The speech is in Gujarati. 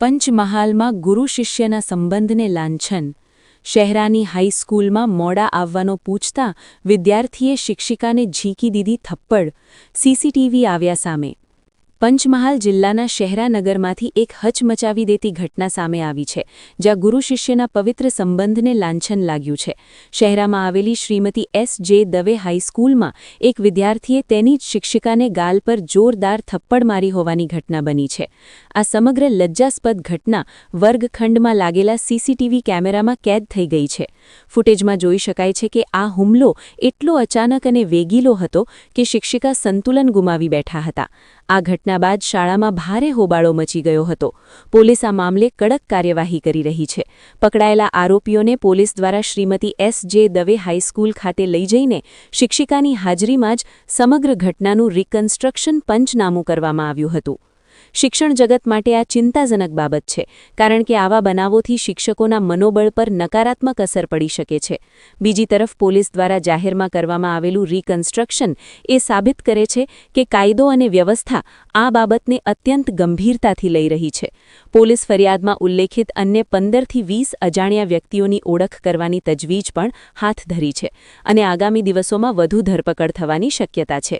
પંચમહાલમાં ગુરુ શિષ્યના સંબંધને લાંછન. શહેરાની હાઈસ્કૂલમાં મોડા આવવાનો પૂછતા વિદ્યાર્થીએ શિક્ષિકાને ઝીકી દીધી થપ્પડ. સીસીટીવી આવ્યા સામે. પંચમહાલ જિલ્લાના શહેરાનગરમાંથી એક હચમચાવી દેતી ઘટના સામે આવી છે, જ્યાં ગુરુ શિષ્યના પવિત્ર સંબંધને લાંછન લાગ્યું છે. શહેરામાં આવેલી શ્રીમતી એસ જે દવે હાઈસ્કૂલમાં એક વિદ્યાર્થીએ તેની જ શિક્ષિકાને ગાલ પર જોરદાર થપ્પડ મારી હોવાની ઘટના બની છે. આ સમગ્ર લજ્જાસ્પદ ઘટના વર્ગખંડમાં લાગેલા સીસીટીવી કેમેરામાં કેદ થઈ ગઈ છે. ફૂટેજમાં જોઈ શકાય છે કે આ હુમલો એટલો અચાનક અને વેગીલો હતો કે શિક્ષિકા સંતુલન ગુમાવી બેઠા હતા. આ ઘટના બાદ શાળામાં ભારે હોબાળો મચી ગયો હતો. પોલીસ આ મામલે કડક કાર્યવાહી કરી રહી છે. પકડાયેલા આરોપીઓને પોલીસ દ્વારા શ્રીમતી એસ જે દવે હાઈસ્કૂલ ખાતે લઈ જઈને શિક્ષિકાની હાજરીમાં જ સમગ્ર ઘટનાનું રિકન્સ્ટ્રક્શન પંચનામું કરવામાં આવ્યું હતું. શિક્ષણ જગત માટે આ ચિંતાજનક બાબત છે, કારણ કે આવા બનાવોથી શિક્ષકોના મનોબળ પર નકારાત્મક અસર પડી શકે છે. બીજી તરફ, પોલીસ દ્વારા જાહેરમાં કરવામાં આવેલું રિકન્સ્ટ્રક્શન એ સાબિત કરે છે કે કાયદો અને વ્યવસ્થા આ બાબતને અત્યંત ગંભીરતાથી લઈ રહી છે. પોલીસ ફરિયાદમાં ઉલ્લેખિત અન્ય પંદરથી વીસ અજાણ્યા વ્યક્તિઓની ઓળખ કરવાની તજવીજ પણ હાથ ધરી છે અને આગામી દિવસોમાં વધુ ધરપકડ થવાની શક્યતા છે.